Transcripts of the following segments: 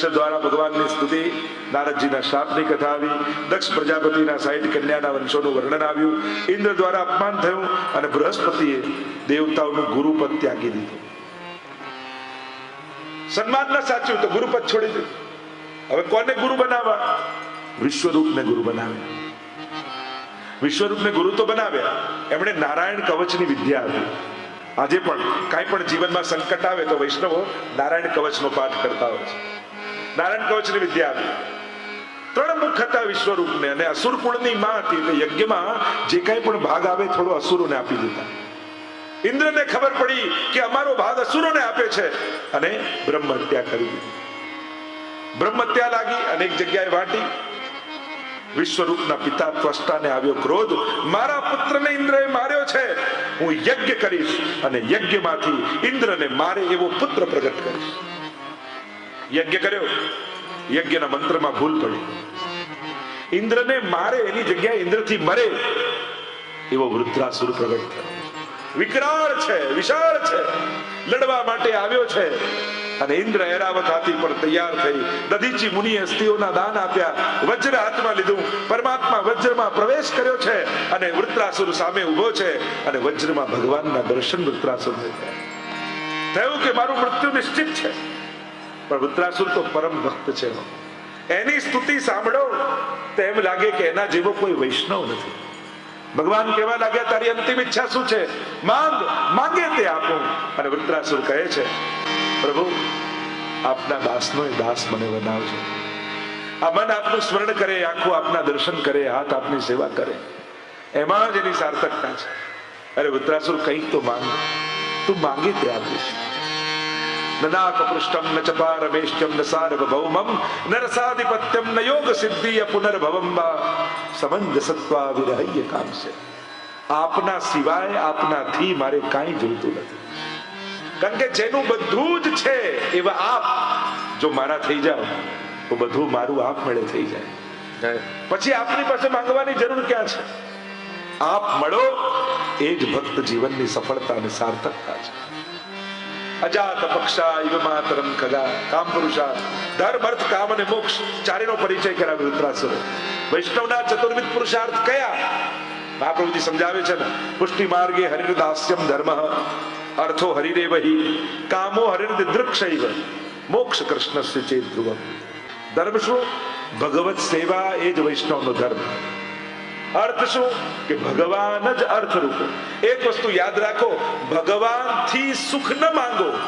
દક્ષ દ્વારા ભગવાનની સ્તુતિ, નારદજીના શ્રાપની કથા આવી, દક્ષ પ્રજાપતિના સાઈઠ કન્યાના વંશોનું વર્ણન આવ્યું, ઇન્દ્ર દ્વારા અપમાન થયું અને બૃહસ્પતિએ દેવતાઓનું ગુરુપદ ત્યાગી દીધું. સન્માન ન સાચ્યું તો ગુરુપદ છોડી દીધું. હવે કોને ગુરુ બનાવવા? વિશ્વરૂપને ગુરુ બનાવ્યા. વિશ્વરૂપને ગુરુ તો બનાવ્યા. એમણે નારાયણ કવચની વિદ્યા આપી. આજે પણ કાંઈ પણ જીવનમાં સંકટ આવે તો વૈષ્ણવો નારાયણ કવચનો પાઠ કરતા હોય છે. નારાયણ કવચની વિદ્યા ત્રણ મુખ હતા વિશ્વરૂપને અને અસુર કુળની માં હતી એટલે યજ્ઞમાં જે કાંઈ પણ ભાગ આવે થોડો અસુરોને આપી દીધા. ઇન્દ્રને ખબર પડી કે અમારો ભાગ અસુરોને આપે છે અને બ્રહ્મ હત્યા કરી દીધી. બ્રહ્મ હત્યા લાગી, અનેક જગ્યાએ વાટી. વિશ્વરૂપના પિતા ત્વષ્ટાને આવ્યો ક્રોધ, મારા પુત્રને ઇન્દ્રએ માર્યો છે. હું યજ્ઞ કરીશ અને યજ્ઞમાંથી ઇન્દ્રને મારે એવો પુત્ર પ્રગટ કરીશ. યજ્ઞ કર્યો. યજ્ઞના મંત્રમાં ભૂલ પડી. ઇન્દ્રને મારે એની જગ્યાએ ઇન્દ્રથી મરે એવો વૃદ્ધાસુર પ્રગટ થયો. વિકરાળ છે, વિશાળ છે. લડવા માટે આવ્યો છે. અને ઇન્દ્ર એરાવત હાથી પર તૈયાર થઈ દધીચી મુનિએ સ્ત્રીઓના દાન આપ્યા. વજ્ર હાથમાં લીધું. પરમાત્મા વજ્રમાં પ્રવેશ કર્યો છે અને વૃત્રાસુર સામે ઊભો છે અને વજ્રમાં ભગવાનના દર્શન વૃત્રાસુર થયા. થયું કે મારું મૃત્યુ નિશ્ચિત છે? પણ વૃત્રાસુર તો પરમ ભક્ત છે. એની સ્તુતિ સાંભળો તો એમ લાગે કે એના જેવો કોઈ વૈષ્ણવ નથી. ભગવાન કેવા લાગ્યા, તારી અંતિમ ઈચ્છા શું છે? માંગ, માંગે તે આપું. અને વૃત્રાસુર કહે છે, પ્રભુ, આપના દાસનો એ દાસ મને બનાવજો. આ મન આપનું સ્મરણ કરે, આખું આપના દર્શન કરે, હાથ આપની સેવા કરે. એમાં જ એની સાર્થકતા છે. અરે વૃત્રાસુર કંઈક તો માંગ. તું માંગે તે આપીશ. નનાકપૃષ્ટમ ન ચપા રમેશ્ચમ ન સાર્વભૌમમ ન રસાધિપત્યમ ન યોગ સિદ્ધિય પુનર્ભવમ સમંજસત્વા વિરહ્ય કામશે આપના સિવાય આપનાથી મારે કાંઈ જોઈતું નથી કારણ કે જેનું બધું જ છે એવા આપ જો મારા થઈ જાઓ તો બધું મારું આપ મળે થઈ જાય પછી આપની પાસે માંગવાની જરૂર ક્યાં છે આપ મળો એ જ ભક્ત જીવનની સફળતા અને સાર્થકતા છે અજાત પક્ષા ઇવ માતરમ ખગા કામ પુરુષા ધર્મ અર્થ કામ અને મોક્ષ ચારેનો પરિચય કરાવ્યો રુદ્રાસુર વૈષ્ણવના ચતુર્વિધ પુરુષાર્થ કયા મહાપ્રભુજી સમજાવે છે ને પુષ્ટિ માર્ગે હરિર્દાસ્યમ ધર્મ અર્થો હરિરેવહી કામો હરિર્દૃક્ષૈવ મોક્ષ કૃષ્ણસ્ય ચેત ધ્રુવમ ધર્મ શું ભગવત સેવા એ જ વૈષ્ણવનો ધર્મ અર્થ શું? કે ભગવાન જ અર્થ રૂપો એક વસ્તુ યાદ રાખો, ભગવાનથી સુખ ન માંગો,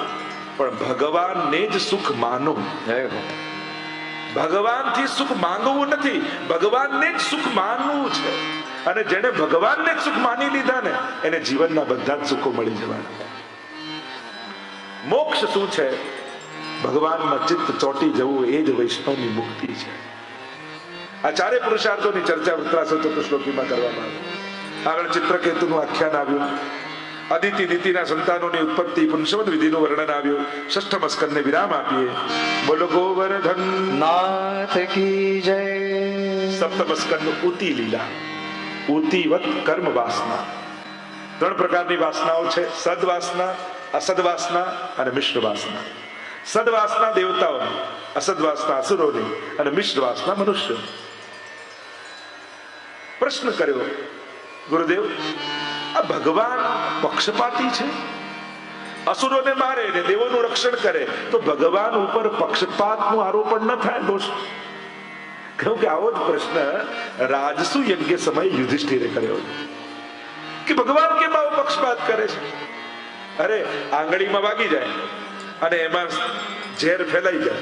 પણ ભગવાન ને જ સુખ માનો. ભગવાનથી સુખ માંગવું નથી, ભગવાનને જ સુખ માનવું છે. અને જેને ભગવાનને જ સુખ માની લીધા ને, એને જીવનના બધા જ સુખો મળી જવાના. મોક્ષ શું છે? ભગવાનમાં ચિત્ત ચોટી જવું એ જ વૈષ્ણવની મુક્તિ છે. આ ચારે પુરુષાર્થોની ચર્ચા વૃત્રાસર ચતુશ્લોકીમાં કરવામાં આવી. આગળ ચિત્રકેતુનું આખ્યાન આવ્યું. અદિતિ નીતિના સંતાનોની ઉત્પત્તિ પુનસવદ વિધિનું વર્ણન આવ્યું. ષષ્ઠમ સ્કંદને વિરામ આપીએ. બોલો ગોવર્ધન. નાથ કી જય. સપ્તમ સ્કંદ ઉતિ લીલા ઉતિવત કર્મ વાસના. ત્રણ પ્રકારની વાસનાઓ છે. સદવાસના અસદવાસના અને મિશ્ર વાસના સદવાસના દેવતાઓની અસદવાસના અસુરોની અને મિશ્ર વાસના મનુષ્યોની. પ્રશ્ન કર્યો, ગુરુદેવ, આ ભગવાન પક્ષપાતી છે? અસુરોને મારે ને દેવોનું રક્ષણ કરે, તો ભગવાન ઉપર પક્ષપાતનું આરોપણ ન થાય દોષ કહ્યું કે આવો જ પ્રશ્ન રાજસુ યજ્ઞ સમય યુધિષ્ઠિરે કર્યો. કે ભગવાન કેમ આવો પક્ષપાત કરે છે? અરે, આંગળીમાં વાગી જાય અને એમાં ઝેર ફેલાઈ જાય.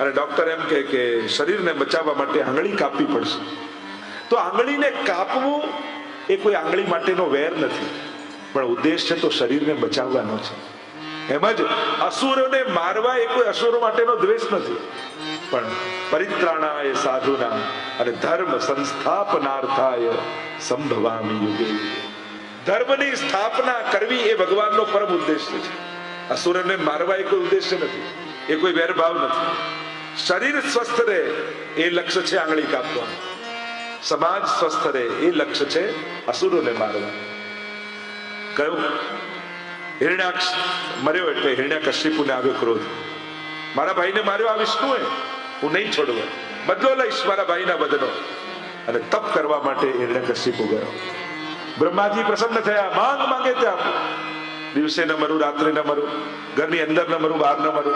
અને ડોક્ટર એમ કે શરીરને બચાવવા માટે આંગળી કાપવી પડશે. તો આંગળીને કાપવું એ કોઈ આંગળી માટેનો વેર નથી. પણ ઉદ્દેશ છે તો શરીરને બચાવવાનો છે. એમ જ અસુરોને મારવા એ કોઈ અસુરો માટેનો દ્વેષ નથી. પણ પરિત્રાણાય સાધુના અને ધર્મ સંસ્થાપનાર્થાય સંભવામી યુગે. ધર્મની સ્થાપના કરવી એ ભગવાનનો પરમ ઉદ્દેશ્ય છે. અસુરને મારવા એ કોઈ ઉદ્દેશ્ય નથી. એ કોઈ વેરભાવ નથી. શરીર સ્વસ્થ રહે એ લક્ષ્ય છે આંગળી કાપવાનું. સમાજ સ્વસ્થ રહે એ લક્ષ્ય છે અસુરોને મારવા. કયું હિરણ્યાક્ષ મર્યો એટલે હિરણ્યાકશ્યપુને આવ્યો ક્રોધ. મારા ભાઈને માર્યો આ વિષ્ણુએ. હું નહીં છોડવા. બદલો લઈશ મારા ભાઈના બદલો. અને તપ કરવા માટે હિરણ્યાકશ્યપુ ગયો. બ્રહ્માજી પ્રસન્ન થયા. માંગ માંગે ત્યાં દિવસે ન મરું, રાત્રે ન મરું. ઘરની અંદર ન મરું, બહાર ન મરું.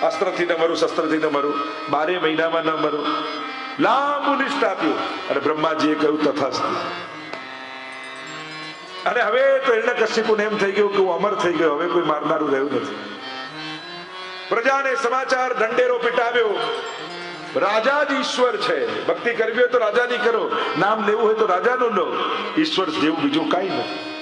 અસ્ત્રથી ન મરું, શસ્ત્રથી ન મરું. બારે મહિનામાં ન મરું. લાંબુ લિસ્ટ આપ્યું. અને બ્રહ્માજીએ કહ્યું, તથાસ્તુ. અને હવે તો એને કશ્યપુને એમ થઈ ગયું કે હું અમર થઈ ગયો, હવે કોઈ મારનારું રહ્યું નથી. પ્રજાને સમાચાર દંડેરો પીટાવ્યો. રાજા જ ઈશ્વર છે. ભક્તિ કરવી હોય તો રાજાની કરો. નામ લેવું હોય તો રાજાનું લો. ઈશ્વર જેવું બીજું કાંઈ નથી.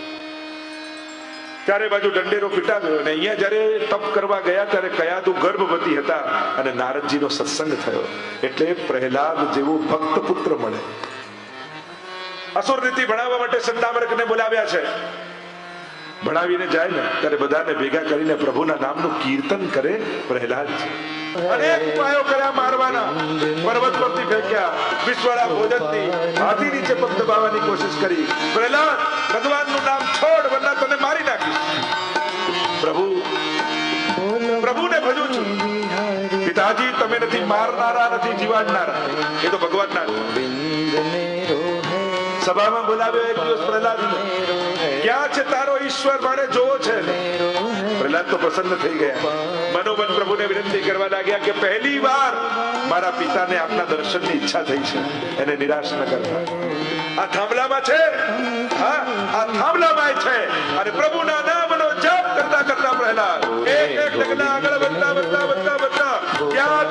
ચારે બાજુ દંડેરો પીટાવ્યો અને અહીંયા જ્યારે તપ કરવા ગયા ત્યારે કયાદુ ગર્ભવતી હતા અને નારદજીનો સત્સંગ થયો. એટલે પ્રહલાદ જેવો ભક્ત પુત્ર મળે. અસુર રીતિ ભણાવવા માટે સંદામરકને બોલાવ્યા છે. ભણાવીને જાય ને, ત્યારે બધાને ભેગા કરીને પ્રભુના નામનું કીર્તન કરે પ્રહલાદ અનેક ઉપાયો કર્યા મારવાના. પર્વત પરથી ફેંક્યા. વિશ્વના ભોજનથી હાથી નીચે પગ દબાવવાની કોશિશ કરી. પ્રહલાદ ભગવાનનું નામ છોડ, વરના તને મારી નાખીશ પ્રભુ, પ્રભુને ભજું છું. પિતાજી, તમે નથી મારનારા, નથી જીવાડનારા. એ તો ભગવાન ના સભામાં બોલાવ્યો એક દિવસ પ્રહલાદ ક્યાં છે તારો ઈશ્વર? મારે જોવો છે. પ્રહલાદ તો પ્રસન્ન થઈ ગયા. મનોમન પ્રભુને વિનંતી કરવા લાગ્યા કે પહેલી વાર મારા પિતાને આપના દર્શનની ઈચ્છા થઈ છે. એને નિરાશ ન કરતા. આ થાંભલામાં છે. અને પ્રભુના નામનો જપ કરતા કરતા પ્રહલાદ. એક એક ડગલા આગળ વધતા વધતા વધતા વધતા. ક્યાં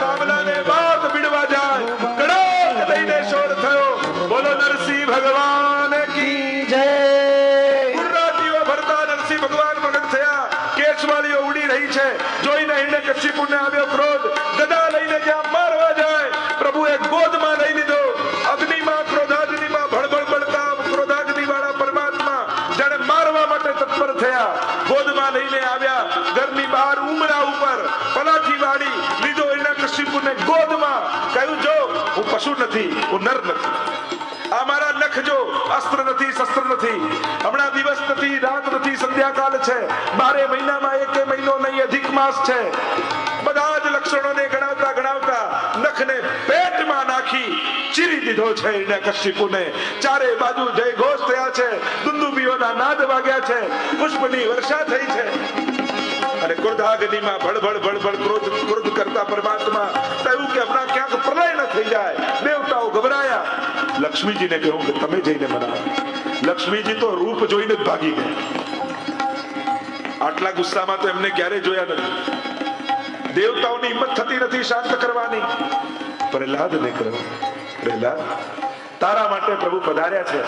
લઈને આવ્યા. ઘરની બહાર ઉમરા ઉપર પલાઠી વાળી લીધો હિરણ્યકશિપુને ગોદમાં. કહ્યું, જો, હું પશુ નથી, હું નર નથી. આ હમણાં દિવસ નથી, રાત નથી, સંધ્યાકાળ છે. બારે મહિનામાં એક મહિનો નહીં, અધિક માસ છે. બધા જ લક્ષણોને ગણાવતા ગણાવતા નખને નાખી ચીરી દીધો છે એને ચારે બાજુ જય ઘોષ થયા છે, દુંદુબીઓના નાદ વાગ્યા છે, પુષ્પની વર્ષા થઈ છે. અને ક્રોધાગ્નિમાં ભળભળ ભળભળ ક્રોધ ક્રોધ કરતા પરમાત્મા કહ્યું કે હમણાં ક્યાંક પ્રલય ન થઈ જાય. દેવતાઓ ગભરાયા. લક્ષ્મીજીને કહ્યું કે તમે જઈને મનાવો લક્ષ્મીજી તો રૂપ જોઈને જ ભાગી ગયા. આટલા ગુસ્સામાં તો એમને ક્યારે જોયા નથી. દેવતાઓની હિંમત થતી નથી શાંત કરવાની. પ્રહલાદને કહ્યું, પ્રહલાદ, તારા માટે પ્રભુ પધાર્યા છે,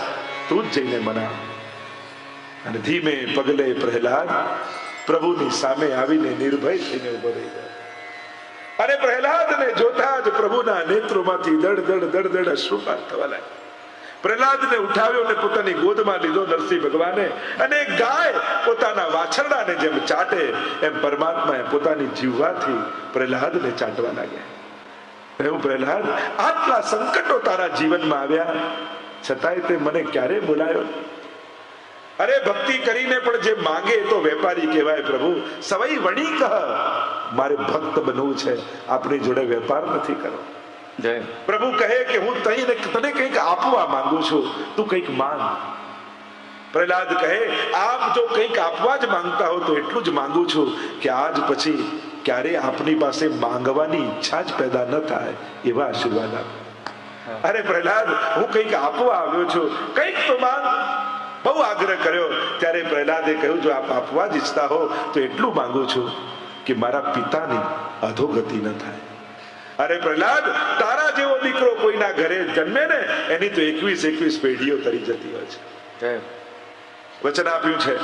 તું જ જઈને મના અને ધીમે પગલે પ્રહલાદ પ્રભુની સામે આવીને નિર્ભય થઈને ઊભો રહી ગયો. અને પ્રહલાદને જોતા જ પ્રભુના નેત્રોમાંથી દડ દડ દડ દડ અશ્રુપાત થવા લાગ્યા. પ્રહલાદને ઉઠાવ્યો અને પોતાની ગોદમાં લીધો નરસિંહ ભગવાને અને ગાય પોતાના વાછરડાને જેમ ચાટે, એમ પરમાત્માએ પોતાની જીવવાથી પ્રહલાદને ચાટવા લાગ્યા. એવું પ્રહલાદ આટલા સંકટો તારા જીવનમાં આવ્યા. છતાંય તે મને ક્યારે બોલાયો? અરે ભક્તિ કરીને પણ જે માંગે તો વેપારી કહેવાય પ્રભુ. સવઈ વણી કહ. મારે ભક્ત બનવું છે. આપણી જોડે વેપાર નથી કરવો જય. પ્રભુ કહે કે હું તઈને તને કંઈક આપવા માંગુ છું. તું કંઈક માંગ. પ્રહલાદ કહે આપ જો કંઈક આપવા જ માંગતા હો તો એટલું જ માંગુ છું કે આજ પછી ક્યારે આપની પાસે માંગવાની ઈચ્છા જ પેદા ન થાય એવા આશીર્વાદ આપે. અરે પ્રહલાદ હું કંઈક આપવા આવ્યો છું. કંઈક તો માંગ. બહુ આગ્રહ કર્યો. ત્યારે પ્રહલાદે કહ્યું જો આપ આપવા જ ઈચ્છતા હો તો એટલું માંગુ છું કે મારા પિતાની અધોગતિ ન થાય. અરે પ્રહલાદ તારા જેવો દીકરો કોઈના ઘરે જન્મે ને એની તો એકવીસ એકવીસ પેઢીઓ તરી જતી હોય છે. વચન આપ્યું છે.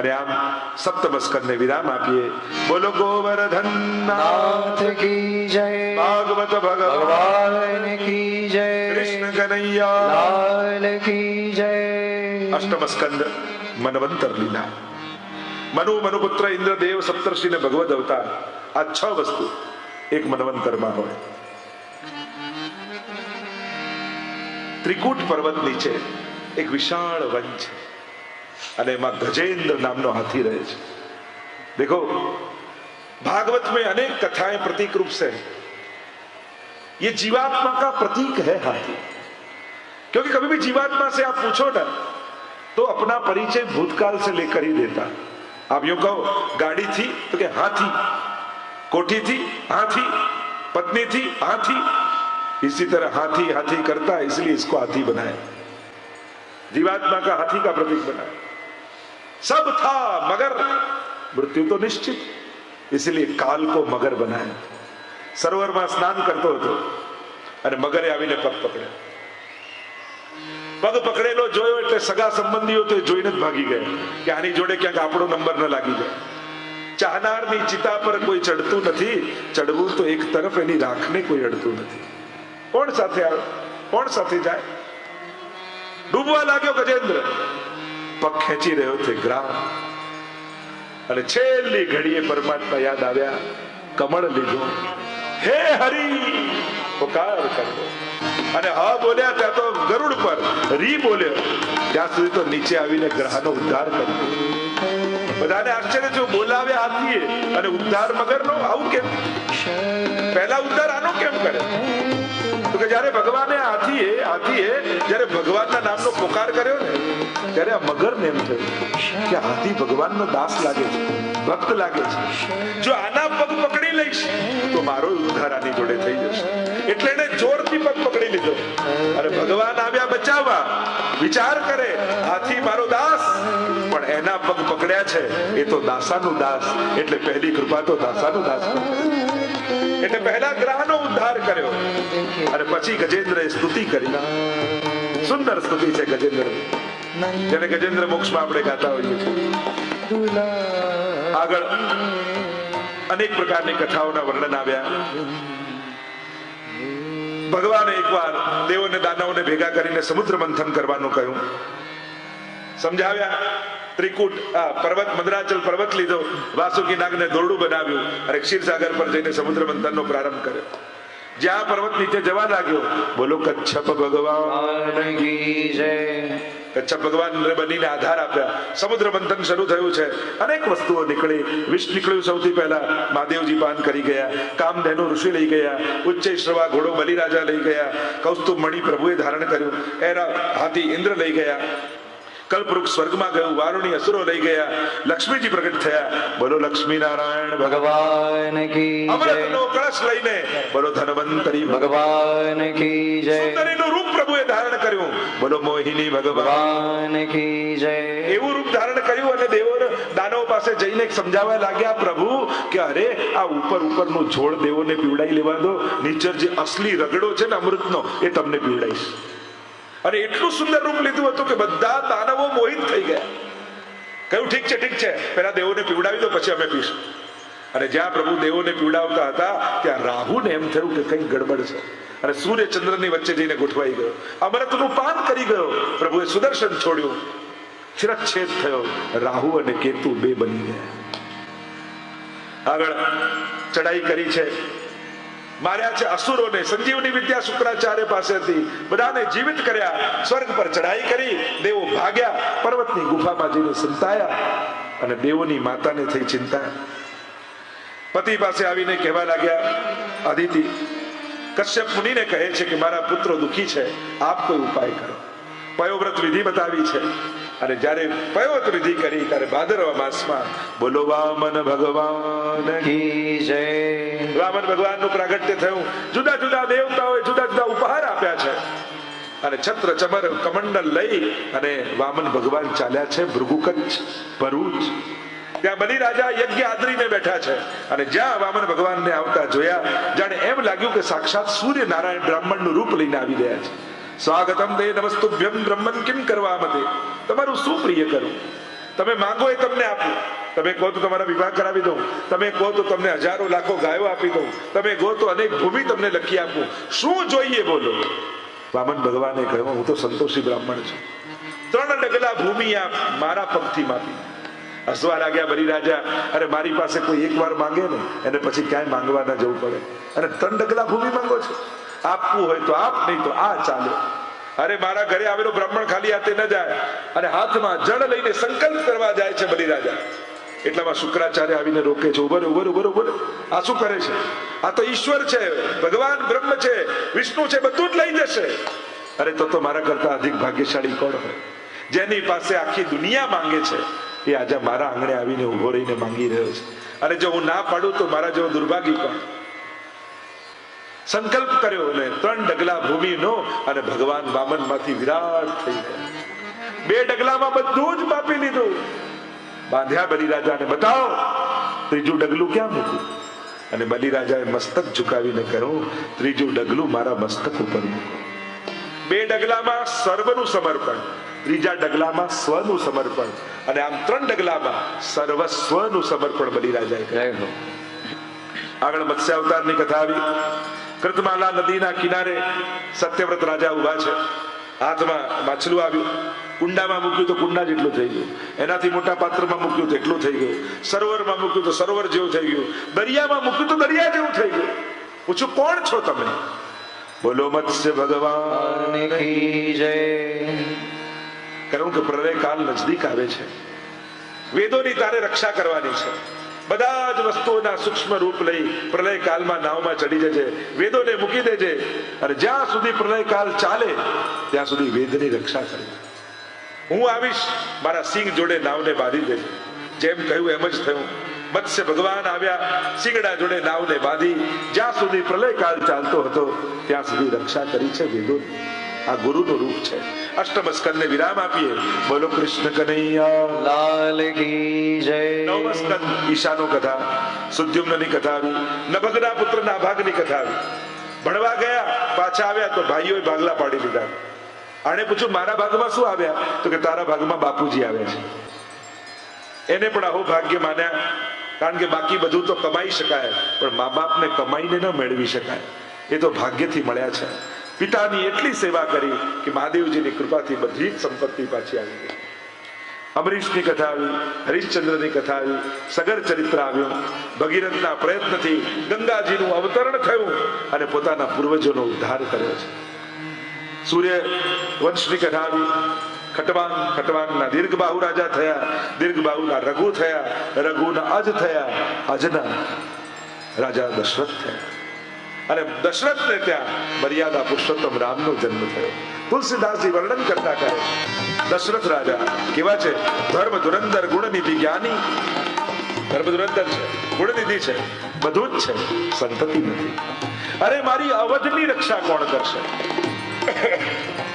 અને આમ સપ્તમ સ્કંદને વિરામ આપીએ. બોલો ગોવર્ધન નાથ કી જય. ભાગવત ભગવાન. ભગવાન કી જય. કૃષ્ણ કનૈયા. લાલ કી જય. અષ્ટમસ્કંદ મનવંતર લીલા. મનુ મનુપુત્ર ઇન્દ્રદેવ સપ્તર્ષિ ને ભગવદ અવતાર. આ છ વસ્તુ એક મનવંતરમાં હોય. ત્રિકૂટ પર્વત નીચે એક વિશાળ વન છે. અને એમાં ગજેન્દ્ર નામનો હાથી રહે છે દેખો भागवत में अनेक कथाएं प्रतीक रूप से हैं। ये जीवात्मा का प्रतीक है हाथी क्योंकि कभी भी जीवात्मा से आप पूछो ना तो अपना परिचय भूतकाल से लेकर ही देता आप यूं कहो गाड़ी थी तो क्या हाथी कोठी थी हाथी पत्नी थी हाथी इसी तरह हाथी हाथी करता है इसलिए इसको हाथी बनाया जीवात्मा का हाथी का प्रतीक बनाया सब था मगर मृत्यु तो निश्चित इसलिए કાલ કો મગર બનાયા સરોવરમાં સ્નાન કરતો હતો અને મગરે આવીને પગ પકડ્યો પગ પકડેલો જોયો એટલે સગા સંબંધીઓ તો એ જોઈને જ ભાગી ગયા કે આની જોડે ક્યાંક આપણો નંબર ન લાગી જાય ચાહનારની ચિતા પર કોઈ ચડતું નથી ચડવું તો એક તરફ એની રાખને કોઈ અડતું નથી કોણ સાથે આવે કોણ સાથે જાય ડૂબવા લાગ્યો ગજેન્દ્ર પગ ખેંચી રહ્યો છે, ગ્રામ. અને છેલ્લી ઘડીએ પરમાત્મા યાદ આવ્યા, કમળ લીધો. હે હરી, પોકાર કરતો અને હ બોલ્યા, ત્યાં તો ગરુડ પર રી બોલ્યો. ત્યાં સુધી તો નીચે આવીને ગ્રહનો ઉદ્ધાર કર્યો. બધાને આશ્ચર્ય જો બોલાવ્યા હાથીએ. અને ઉદ્ધાર મગરનો આવું કેમ? પહેલા ઉદ્ધાર આનો કેમ કરે? કે જ્યારે ભગવાને હાથીએ હાથીએ, જ્યારે ભગવાનના નામનો પોકાર કર્યો ને, ત્યારે આ મગરને એમ થયું કે હાથી ભગવાનનો દાસ લાગે છે, ભક્ત લાગે છે. જો આના પગ પકડી લઈશ, તો મારો ઉદ્ધાર આની જોડે થઈ જશે. એટલે એને જોરથી પગ પકડી લીધો. અરે ભગવાન આવ્યા બચાવવા. વિચાર કરે, હાથી મારો દાસ. પણ એના પગ પકડ્યા છે, એ તો દાસાનું દાસ. એટલે પહેલી કૃપા તો દાસાનું દાસ. એટલે પહેલા ગ્રહનો ઉદ્ધાર કર્યો. અને પછી ગજેન્દ્રએ સ્તુતિ કરી. સુંદર સ્તુતિ છે ગજેન્દ્ર. જેને ગજેન્દ્ર મોક્ષમાં આપણે ગાતા હોઈએ આગળ અનેક પ્રકારની કથાઓના વર્ણન આવ્યા. ભગવાને એકવાર દેવોને દાનવોને ભેગા કરીને સમુદ્ર મંથન કરવાનું કહ્યું. સમજાવ્યા? ત્રિકૂટ પર્વત, મદ્રાચલ પર્વત લીધો. વાસુકી નાગને દોરડું બનાવ્યું અને ક્ષીરસાગર પર જઈને સમુદ્ર મંથનનો પ્રારંભ કર્યો. જ્યાં પર્વત નીચે જવા લાગ્યો, બોલો, કચ્છપ ભગવાન કચ્છપ ભગવાન બનીને આધાર આપ્યા. સમુદ્ર મંથન શરૂ થયું છે. અનેક વસ્તુઓ નીકળી. વિષ નીકળ્યું સૌથી પહેલા. મહાદેવજી પાન કરી ગયા. કામધેનુ ઋષિ લઈ ગયા. ઉચ્ચેશ્રવા ઘોડો બલિરાજા લઈ ગયા. કૌસ્તુભ મણિ પ્રભુએ ધારણ કર્યું. એના હાથી ઇન્દ્ર લઈ ગયા. કલ્પવૃક્ષ સ્વર્ગમાં ગયું વારુણી અસુરો લઈ ગયા લક્ષ્મીજી પ્રગટ થયા બોલો લક્ષ્મી નારાયણ ભગવાન કી અમૃતનો કળશ લઈને બોલો ધનવંતરી ભગવાન કી જય સુંદરીનું રૂપ પ્રભુએ ધારણ કર્યું બોલો મોહિની ભગવાન કી જય એવું રૂપ ધારણ કર્યું અને દેવો દાનવ પાસે જઈને સમજાવવા લાગ્યા, પ્રભુ, કે અરે, આ ઉપર ઉપરનો છોડ દેવોને પીવડાઈ લેવા દો, નીચર જે અસલી રગડો છે ને અમૃતનો, એ તમને પીવડાઈશ. અને એટલું સુંદર રૂપ લીધું હતું કે બધા દાનવો મોહિત થઈ ગયા. કહ્યું, ઠીક છે ઠીક છે. પેલા દેવોને પીવડાવી દો, પછી અમે પીશું. અને જ્યાં પ્રભુ દેવોને પીવડાવતા હતા, ત્યાં રાહુને એમ થયું કે કંઈ ગડબડ છે. અને સૂર્ય ચંદ્રની વચ્ચે જઈને ગોઠવાઈ ગયો. અમૃતનું પાન કરી ગયો. પ્રભુએ સુદર્શન છોડ્યું. શિરચ્છેદ થયો. રાહુ અને કેતુ બે બની ગયા. આગળ ચડાઈ કરી છે. માર્યા છે અસુરોને, સંજીવની વિદ્યા શુક્રાચાર્ય પાસેથી. બધાને જીવિત કર્યા, સ્વર્ગ પર ચઢાઈ કરી, દેવો ભાગ્યા, પર્વતની ગુફામાં જઈને સંતાયા અને દેવોની માતાને થઈ ચિંતા. પતિ પાસે આવીને કહેવા લાગ્યા અદિતિ કશ્યપ મુનિને કહે છે કે મારા પુત્રો દુખી છે, આપ કોઈ ઉપાય કરો. પયોવ્રત વિધિ બતાવી છે. અને જ્યારે પયોવ્રત વિધિ કરી ત્યારે ભાદરવા માસમાં બોલો વામન ભગવાન. વામન ભગવાનનું પ્રાગટ્ય થયું. જુદા જુદા દેવતાઓએ જુદા જુદા ઉપહાર આપ્યા છે. અને છત્ર ચમર કમંડલ લઈ અને વામન ભગવાન ચાલ્યા છે ભૃગુકચ્છ ભરૂચ. ત્યાં બલિ રાજા યજ્ઞ આદરીને બેઠા છે. અને જ્યાં વામન ભગવાનને આવતા જોયા જાણે એમ લાગ્યું કે સાક્ષાત સૂર્ય નારાયણ બ્રાહ્મણનું રૂપ લઈને આવી રહ્યા છે. સ્વાગતમ તે નમસ્તુભ્યમ બ્રહ્મન કિમ કરવા મતે તમારું શું પ્રિય કરું? તમે માંગો એ તમને આપું. તમે કહો તો તમારા વિવાહ કરાવી દઉં. તમે કહો તો તમને હજારો લાખો ગાયો આપી દઉં. તમે કહો તો અનેક ભૂમિ તમને લખી આપું. શું જોઈએ બોલો? વામન ભગવાને કહ્યું, હું તો સંતોષી બ્રાહ્મણ છું. ત્રણ ડગલા ભૂમિ આપ મારા પગથી માપી. હસવા લાગ્યા બરી રાજા અરે, મારી પાસે કોઈ એક વાર માંગે ને, એને પછી ક્યાંય માંગવા ના જવું પડે. અને ત્રણ ડગલા ભૂમિ માંગો છો? આપવું હોય તો આપ, નહીં તો આ ચાલે. અરે મારા ઘરે આવેલો બ્રાહ્મણ ખાલી હાથે ન જાય. અને હાથમાં જળ લઈને સંકલ્પ કરવા જાય છે બલિરાજા. એટલામાં શુક્રાચાર્ય આવીને રોકે છે, ઉભર ઉભર ઉભર ઉભર. આ શું કરે છે? આ તો ઈશ્વર છે, ભગવાન બ્રહ્મ છે, વિષ્ણુ છે, બધું જ લઈ જશે. અરે તો તો મારા કરતા અધિક ભાગ્યશાળી કોણ હોય? જેની પાસે આખી દુનિયા માંગે છે, એ આજે મારા આંગણે આવીને ઊભો રહીને માંગી રહ્યો છે. અને જો હું ના પાડું તો મારા જેવો દુર્ભાગી કોણ? સંકલ્પ કર્યો અને ત્રણ ડગલા ભૂમિનો અને ભગવાન વામનમાંથી વિરાટ થઈ ગયા. બે ડગલામાં બધું જ માપી લીધું. બાંધ્યા બલિરાજાને બતાવો ત્રીજું ડગલું ક્યાં મૂક્યું? અને બલિરાજાએ મસ્તક ઝુકાવીને કહ્યું ત્રીજું ડગલું મારા મસ્તક ઉપર મૂકો. બે ડગલામાં સર્વનું સમર્પણ ત્રીજા ડગલામાં સ્વનું સમર્પણ અને આમ ત્રણ ડગલામાં સર્વસ્વનું સમર્પણ બલિરાજાએ કહ્યું આગળ મત્સ્ય અવતારની કથા આવી. કૃતમાલા નદીના કિનારે સત્યવ્રત રાજા ઊભા છે. હાથમાં માછલું આવ્યું. કુંડામાં મૂક્યું તો કુંડા જેટલું થઈ ગયું. એનાથી મોટા પાત્રમાં મૂક્યું તો એટલું થઈ ગયું. સરોવરમાં મૂક્યું તો સરોવર જેવું થઈ ગયું. દરિયામાં મૂક્યું તો દરિયા જેવું થઈ ગયું. પૂછું, કોણ છો તમે? બોલો, મત્સ્ય ભગવાન જય. કહ્યું કે પ્રલય કાલ નજદીક આવે છે. વેદોની તારે રક્ષા કરવાની છે. બધા જ વસ્તુઓના સૂક્ષ્મ રૂપ લઈ પ્રલય કાલમાં નાવમાં ચડી જજે વેદોને મૂકી દેજે અને જ્યાં સુધી પ્રલય કાલ ચાલે, ત્યાં સુધી વેદની રક્ષા કરે. હું આવીશ, મારા સિંહ જોડે નાવને બાંધી દેજે જેમ કહ્યું એમ જ થયું. મત્સ્ય ભગવાન આવ્યા, સિંગડા જોડે નાવને બાંધી. જ્યાં સુધી પ્રલય કાળ ચાલતો હતો, ત્યાં સુધી રક્ષા કરી છે વેદોની. આ ગુરુનું રૂપ છે. અષ્ટમ સ્કંદને વિરામ આપીએ. બોલો કૃષ્ણ કનૈયા. લાલ કી જય. નવમ સ્કંદ ઈશાનો કથા. સુદ્યુમ્નની કથા આવી. નભગના પુત્ર નાભાગની કથા આવી. ભણવા ગયા પાછા આવ્યા તો ભાઈઓએ ભાગલા પાડી દીધા. આણે પૂછ્યું મારા ભાગમાં શું આવ્યા? તો કે તારા ભાગમાં બાપુજી આવ્યા છે. એને પણ આવું ભાગ્ય માન્યા. કારણ કે બાકી બધું તો કમાઈ શકાય. પણ મા બાપને કમાઈને ન મેળવી શકાય. એ તો ભાગ્યથી મળ્યા છે. પિતાની એટલી સેવા કરી કે મહાદેવજીની કૃપાથી બધી જ સંપત્તિ પાછી આવી ગઈ. અમરીશની કથા આવી, હરિશ્ચંદ્રની કથા આવી, સગર ચરિત્ર આવ્યું. ભગીરથના પ્રયત્નથી ગંગાજીનું અવતરણ થયું અને પોતાના પૂર્વજોનો ઉદ્ધાર કર્યો છે. સૂર્ય વંશની કથા આવી. ખટવાંગ ખટવાંગના દીર્ઘબાહુ રાજા થયા, દીર્ઘબાહુના રઘુ થયા, રઘુના અજ થયા, અજના રાજા દશરથ થયા. અને દશરથને ત્યાં મર્યાદા પુરુષોત્તમ રામનો જન્મ થયો. તુલસીદાસજી વર્ણન કરતા કહે, દશરથ રાજા, કેવા છે? ધર્મ ધુરંધર, ગુણનિધિ જ્ઞાની? ધર્મ ધુરંધર છે, ગુણનિધિ છે, બધું જ છે, સંતતિ નથી. અરે, મારી અવધની રક્ષા કોણ કરશે?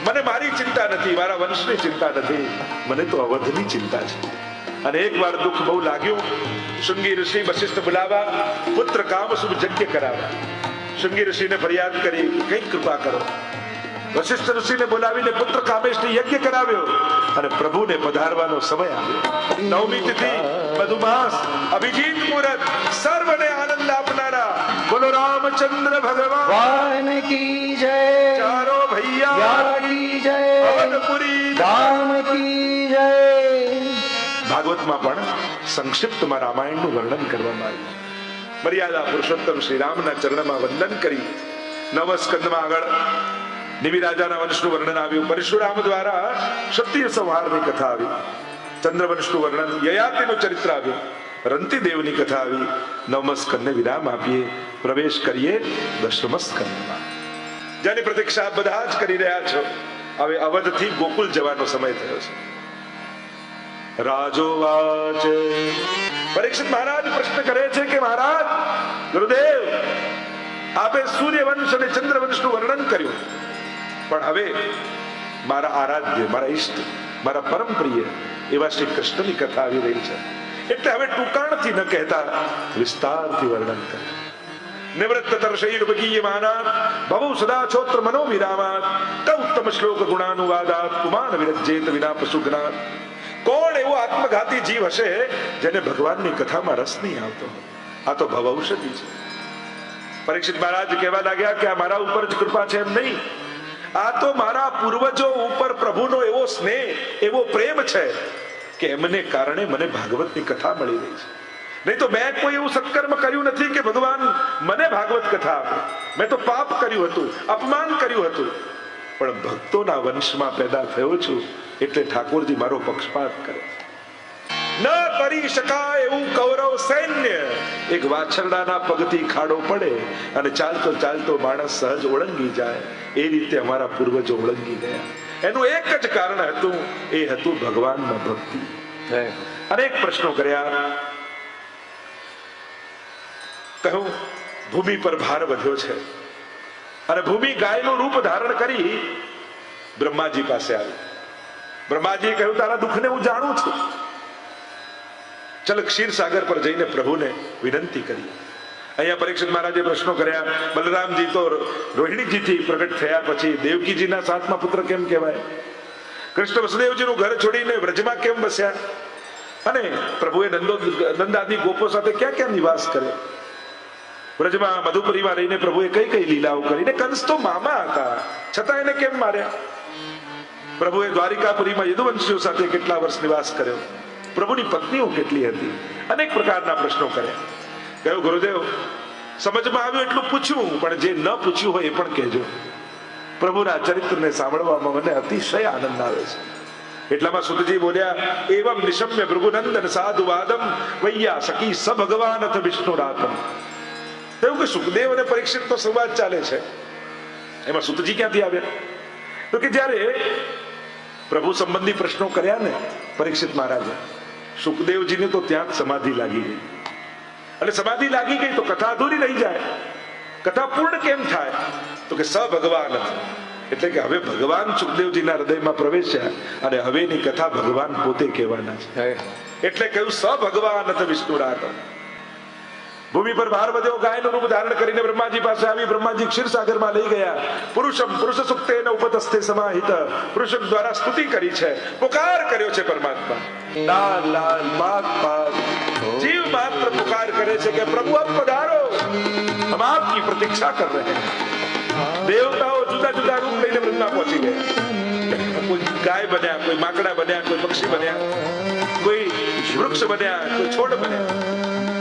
મને મારી ચિંતા નથી, મારા વંશની ચિંતા નથી. મને તો અવધની ચિંતા છે. અને એક વાર દુઃખ બહુ લાગ્યું શૃંગી ઋષિ વશિષ્ઠ બોલાવા, પુત્ર કામ શુભ યજ્ઞ કરાવા શૃંગી ઋષિને ફરિયાદ કરી કઈ કૃપા કરો? વશિષ્ઠ ઋષિને બોલાવીને પુત્ર કામેશને યજ્ઞ કરાવ્યો અને પ્રભુને પધારવાનો સમય આવ્યો. નવમી તિથિ મધુમાસ અભિજીત મુહૂર્ત સર્વને આનંદ આપનારા બોલો રામચંદ્ર ભગવાન. વાન કી જય. ચારો ભૈયા. કી જય. ભવનપુરી ધામ કી જય. ભાગવતમાં પણ સંક્ષિપ્તમાં રામાયણનું વર્ણન કરવામાં આવ્યું છે. મર્યાદા પુરુષોત્તમ શ્રી રામના ચરણમાં વંદન કરી નવ સ્કંદમાં આગળ નિમિ રાજાના વંશનું વર્ણન આવ્યું. પરશુરામ દ્વારા ક્ષત્રિય સંહારની કથા આવી. ચંદ્રવંશનું વર્ણન યયાતિનું ચરિત્ર આવ્યું. રંતી દેવની કથા આવી. નવમ સ્કંદને વિરામ આપીએ. પ્રવેશ કરીએ દશમ સ્કંદમાં જેની પ્રતીક્ષા બધા જ કરી રહ્યા છો. હવે અવધથી ગોકુલ જવાનો સમય થયો છે. રાજોવાચ પરીક્ષિત મહારાજ પ્રશ્ન કરે છે કે મહારાજ, ગુરુદેવ, આપે સૂર્યવંશ અને ચંદ્રવંશનું વર્ણન કર્યું. પણ હવે મારા આરાધ્ય, મારા ઈષ્ટ, મારા પરમ પ્રિય એવા શ્રી કૃષ્ણની કથા આવી રહી છે. એટલે હવે ટૂંકાણથી ન કહેતા, વિસ્તારથી વર્ણન કરે. નિવૃત્ત તર્શૈર્વગીયમાનાત ભવુ સદા છોત્ર મનો વિરામાત ઉત્તમ શ્લોક ગુણાનુવાદાત, પુમાન વિરજ્જેત વિના પશુઘ્નાત કોણ એવો આત્મઘાતી જીવ હશે જેને ભગવાનની કથામાં રસ નહીં આવતો? આ તો ભવૌષધિ છે. પરીક્ષિત મહારાજ કહેવા લાગ્યા કે આ મારા ઉપર જ કૃપા છે એમ નહીં. આ તો મારા પૂર્વજો ઉપર પ્રભુનો એવો સ્નેહ, એવો પ્રેમ છે કે એમને કારણે મને ભાગવતની કથા મળી રહી છે. નહીં તો મેં કોઈ એવું સત્કર્મ કર્યું નથી કે ભગવાન મને ભાગવત કથા આપે. મેં તો પાપ કર્યું હતું, અપમાન કર્યું હતું. પણ ભક્તોના વંશમાં પેદા થયો છું એટલે ઠાકોરજી મારો પક્ષપાત કરે. ન કરી શકાય એવું કૌરવ સૈન્ય. એક વાછરડાના પગથી ખાડો પડે અને ચાલતો ચાલતો માણસ સહજ ઓળંગી જાય. એ રીતે અમારા પૂર્વજો ઓળંગી ગયા. એનું એક જ કારણ હતું એ હતું ભગવાનમાં ભક્તિ. અનેક પ્રશ્નો કર્યા. કહ્યું ભૂમિ પર ભાર વધ્યો છે. અને ભૂમિ ગાયનું રૂપ ધારણ કરી બ્રહ્માજી પાસે આવી. બ્રહ્માજીએ કહ્યું, તારા દુઃખને હું જાણું છું. ચલ ક્ષીરસાગર પર જઈને પ્રભુને વિનંતી કરી. અહીંયા પરીક્ષિત મહારાજે પ્રશ્નો કર્યા, બલરામજી, તો રોહિણીજીથી પ્રગટ થયા પછી દેવકીજીના સાતમા પુત્ર કેમ કહેવાય? કૃષ્ણ વસુદેવજીનું ઘર છોડીને વ્રજમાં કેમ બસ્યા અને પ્રભુએ નંદો, નંદાદી ગોપો સાથે ક્યાં ક્યાં નિવાસ કર્યો? વ્રજમાં મધુપુરીમાં રહીને પ્રભુએ કઈ કઈ લીલાઓ કરીને કંસ તો મામા હતા. છતાં એને કેમ માર્યા? પ્રભુએ દ્વારિકાપુરીમાં યદુવંશીઓ સાથે કેટલા વર્ષ નિવાસ કર્યો? પ્રભુની પત્નીઓ કેટલી હતી? અનેક પ્રકારના પ્રશ્નો કર્યા. કહ્યું, ગુરુદેવ, સમજમાં આવ્યું એટલું પૂછ્યું, પણ જે ન પૂછ્યું હોય એ પણ કહેજો. પ્રભુના ચરિત્રને સાંભળવામાં મને અતિશય આનંદ આવે છે. એટલામાં સુધજી બોલ્યા, એવમ નિશમ્ય ભૃગુનંદન સાધુ વાદમ વૈયા સખી સ ભગવાન અથ વિષ્ણુ કહ્યું કે સુખદેવ અને પરીક્ષિત તો સંવાદ ચાલે છે? એમાં સુતજી ક્યાંથી આવ્યા તો કે જ્યારે પ્રભુ સંબંધી પ્રશ્નો કર્યા ને પરીક્ષિત મહારાજે સુખદેવજીને તો ત્યાં સમાધિ લાગી ગઈ. અને સમાધિ લાગી ગઈ તો કથા અધૂરી રહી જાય. કથા પૂર્ણ કેમ થાય? તો કે સ ભગવાન એટલે કે હવે ભગવાન સુખદેવજીના હૃદયમાં પ્રવેશ્યા અને હવેની કથા ભગવાન પોતે કહેવાના છે. એટલે કહ્યું સ ભગવાન વિષ્ણુ વિષ્ણુ ભૂમિ પર ભાર વધ્યો ગાયનું રૂપ ધારણ કરીને બ્રહ્માજી પાસે આવી બ્રહ્માજી ક્ષીરસાગરમાં લઈ ગયા. પુરુષમ પુરુષ સુક્તે સુક્તેન ઉપતસ્થે સમાહિત. પુરુષક દ્વારા સ્તુતિ કરી છે. પુકાર કર્યો છે પરમાત્મા. લાલ લાલ માગ માગ. જીવ માત્ર પુકાર કરે છે કે પ્રભુ આપ પધારો. હમ આપની પ્રતીક્ષા કર રહે દેવતાઓ જુદા જુદા રૂપ લઈને વૃંદા પહોંચી ગયા. કોઈ ગાય બન્યા કોઈ માકડા બન્યા કોઈ પક્ષી બન્યા. કોઈ વૃક્ષ બન્યા કોઈ છોડ બન્યા.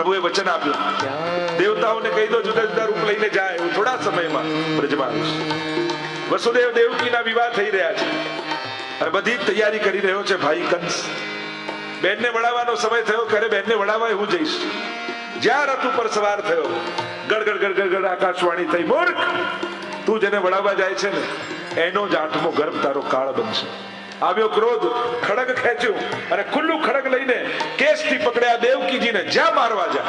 પ્રભુએ વચન આપ્યું. દેવતાઓને કહી દો, જુદા જુદા રૂપ લઈને જાય હું થોડા સમયમાં બ્રજમાં વસુદેવ દેવકીના વિવાહ થઈ રહ્યા છે. અને બધી જ તૈયારી કરી રહ્યો છે ભાઈ કંસ. બેનને વડાવવાનો સમય થયો ખરે બેનને વડાવવા હું જઈશ. જ્યાં રથ ઉપર સવાર થયો ગડગડ ગડગડ ગડ આકાશવાણી થઈ, મૂર્ખ! તું જેને વડાવવા જાય છે ને, એનો જ આઠમો ગર્ભ તારો કાળ બનશે. આવ્યો ક્રોધ, ખડગ ખેંચ્યું અને ખુલ્લું ખડગ લઈને કેસથી પકડ્યા દેવકીજીને જ્યાં મારવા જા.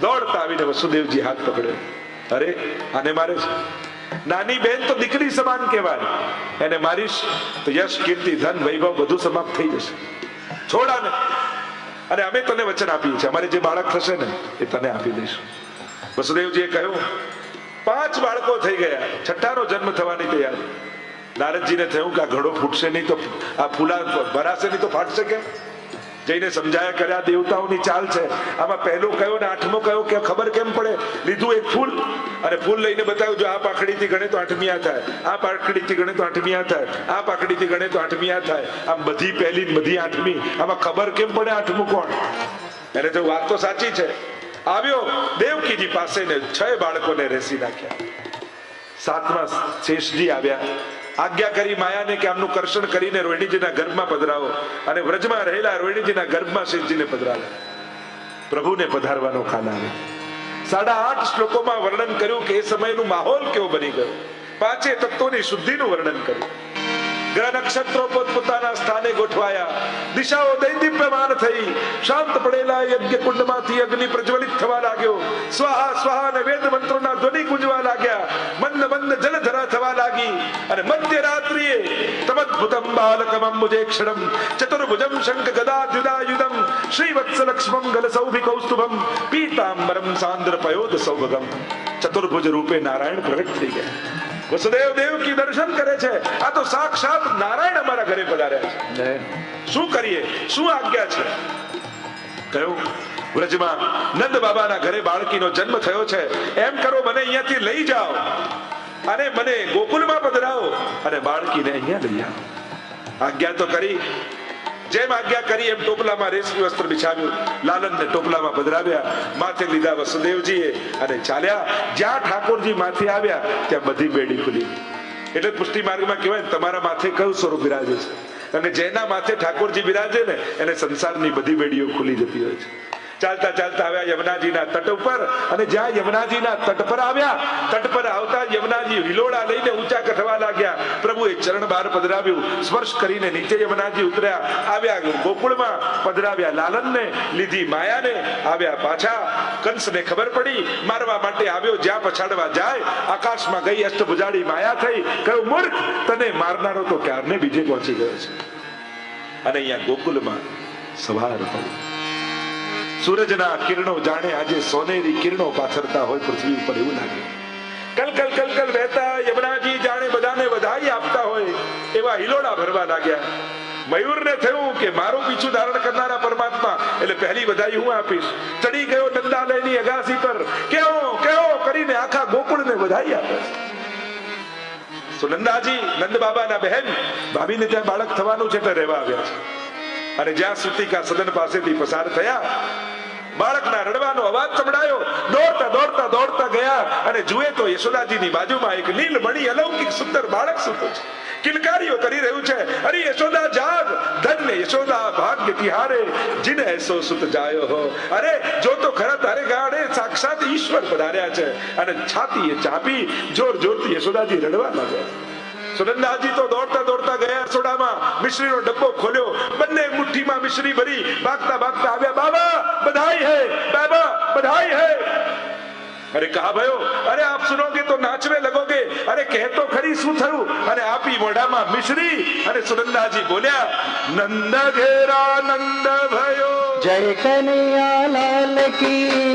દોડતા આવીને વસુદેવજી હાથ પકડ્યો. અરે, આને મારે નાની બેન તો દીકરી સમાન કહેવાય. એને મારીશ તો યશ, કીર્તિ, ધન, વૈભવ બધું સમાપ્ત થઈ જશે. છોડાને અને અમે તને વચન આપીએ છીએ. અમારે જે બાળક થશે ને, એ તને આપી દઈશું. વસુદેવજીએ કહ્યું, પાંચ બાળકો થઈ ગયા. છઠ્ઠાનો જન્મ થવાની તૈયારી. નારદજીને થયું કે આ ઘડો ફૂટશે નહીં તો આ ફૂલા ભરાશે નહીં તો ફાટશે કેમ? જઈને સમજાયા કર્યા દેવતાઓની ચાલ છે. આમાં પહેલો કયો ને આઠમો કયો કે ખબર કેમ પડે? લીધું એક ફૂલ અને ફૂલ લઈને બતાવ્યું, જો આ પાખડીથી ગણે તો આઠમી થાય. આ પાખડીથી ગણે તો આઠમી થાય. આ પાખડીથી ગણે તો આઠમી થાય. આમ બધી પહેલી બધી આઠમી. આમાં ખબર કેમ પડે આઠમું કોણ? એને તો વાત તો સાચી છે. આવ્યો દેવકીજી પાસે ને છ બાળકોને રેસી નાખ્યા. સાતમા શેષજી આવ્યા. આજ્ઞા કરી માયાને કે આમનું કરશન કરીને રોહિણીજીના ગર્ભમાં પધરાવો અને વ્રજમાં રહેલા રોહિણીજીના ગર્ભમાં શિવજીને પધરાવો. પ્રભુને પધારવાનો ખાના આવે. સાડા આઠ શ્લોકોમાં વર્ણન કર્યું કે એ સમયનું માહોલ કેવો બની ગયો? પાંચે તત્વોની શુદ્ધિનું વર્ણન કર્યું. ગ્રહ નક્ષત્રો પોતપોતાના સ્થાને ગોઠવાયા દિશાઓ દૈદીપ્યમાન થઈ શાંત પડેલા યજ્ઞ કુંડમાંથી અગ્નિ પ્રજ્વલિત થવા લાગ્યો સ્વાહા સ્વાહા અને વેદ મંત્રોના ધ્વનિ ગુંજવા લાગ્યા મંદ મંદ જલધરા થવા લાગી અને મધ્યરાત્રિએ તમદ્ભુતમ બાલકમ મુજેક્ષણમ ચતુર્ભુજમ શંખ ગદા દ્યુદાયુધમ શ્રીવત્સ લક્ષ્મમ ગલ સૌભિ કૌસ્તુભમ પીતાંબરમ સાંદ્ર પયોદ સૌભગમ ચતુર્ભુજ રૂપે નારાયણ પ્રગટ થઈ ગયા. વસુદેવ દેવ કી દર્શન કરે છે. આ તો સાક્ષાત નારાયણ અમારા ઘરે પધાર્યા છે. શું કરીએ? શું આજ્ઞા છે? કયું વ્રજમાં નંદ બાબાના ઘરે બાળકીનો જન્મ થયો છે. એમ કરો મને અહીંયાથી લઈ જાઓ. અને મને ગોકુલમાં પધરાવો. અને બાળકીને અહીંયા લઈ આવો. આજ્ઞા તો કરી. જેમ આજ્ઞા કરી એમ ટોપલામાં રેશમી વસ્ત્ર બિછાવ્યું. લાલનને ટોપલામાં પધરાવ્યા. માથે લીધા વસુદેવજીએ અને ચાલ્યા. જ્યાં ઠાકોરજી માથે આવ્યા, ત્યાં બધી બેડી ખુલી. એટલે પુષ્ટિ માર્ગમાં કહેવાય તમારા માથે કયું સ્વરૂપ બિરાજે છે? અને જેના માથે ઠાકોરજી બિરાજે ને, એને સંસારની બધી બેડીઓ ખુલી જતી હોય છે. ચાલતા ચાલતા આવ્યા યમુનાજીના તટ ઉપર. અને જ્યાં યમુનાજીના તટ પર આવ્યા, તટ પર આવતા યમુનાજી હિલોડા લઈને ઊંચા કઠવા લાગ્યા. પ્રભુએ ચરણ બહાર પધરાવ્યું. સ્પર્શ કરીને નીચે યમુનાજી ઉતર્યા. આવ્યા ગોકુળમાં પધરાવ્યા લાલનને, લીધી માયાને. આવ્યા પાછા કંસને ખબર પડી. મારવા માટે આવ્યો, જ્યાં પછાડવા જાય. આકાશમાં ગઈ અષ્ટભુજાળી માયા થઈ. કહ્યું, મૂર્ખ, તને મારનારો તો ક્યારને બીજે પહોંચી ગયો છે? અને અહીંયા ગોકુલમાં સવાર પડી. સૂરજના કિરણો જાણે આજે સોનેરી કિરણો પાથરતા હોય પૃથ્વી ઉપર એવું લાગે. કલ કલ વહેતા યમુનાજી જાણે બધાને વધાઈ આપતા હોય એવા હિલોડા ભરવા લાગ્યા. મયુરને થયું કે મારું પીછું ધારણ કરનારા પરમાત્મા, એટલે પહેલી વધાઈ હું આપીશ. ચડી ગયો નંદાલયની અગાસી પર. કેવો કેવો કરીને આખા ગોકુળને વધાઈ આપે. તો સુનંદાજી નંદ બાબાના બહેન, ભાભીને ત્યાં બાળક થવાનું છે એટલે રહેવા આવ્યા છે. અને જ્યાં સુતિકા સદન પાસેથી પસાર થયા બાળકના રડવાનો અવાજ સંભળાયો. દોડતા દોડતા દોડતા ગયા અને જુએ તો યશોદાજીની બાજુમાં એક નીલમણી અલૌકિક સુંદર બાળક સૂતું છે. કિલકારીઓ કરી રહ્યું છે. અરે યશોદા, જાગ! ધન્ય યશોદા ભાગ્ય તિહારે જીને એસો સુત જાયો હો. અરે, જો તો ખરા તારે ગાડે સાક્ષાત ઈશ્વર પધાર્યા છે. અને છાતીએ ચાપી, જોર જોરથી યશોદાજી રડવા લાગ્યા સુનંદાજી તો દોડતા દોડતા ગયા રસોડામાં મિશ્રીનો ડબ્બો ખોલ્યો. બંને મુઠ્ઠીમાં મિશ્રી ભરી ભાગતા ભાગતા આવ્યા. બાબા બધાઈ હે, બાબા બધાઈ હે. અરે કહા ભયો અરે આપ સુનોગે તો નાચવે લગોગે. અરે કહેતો ખરી શું થયું? અને આપી મોઢામાં મિશ્રી અને સુનંદાજી બોલ્યા નંદ ઘેરા નંદ ભયો. જય કનૈયા લાલ કી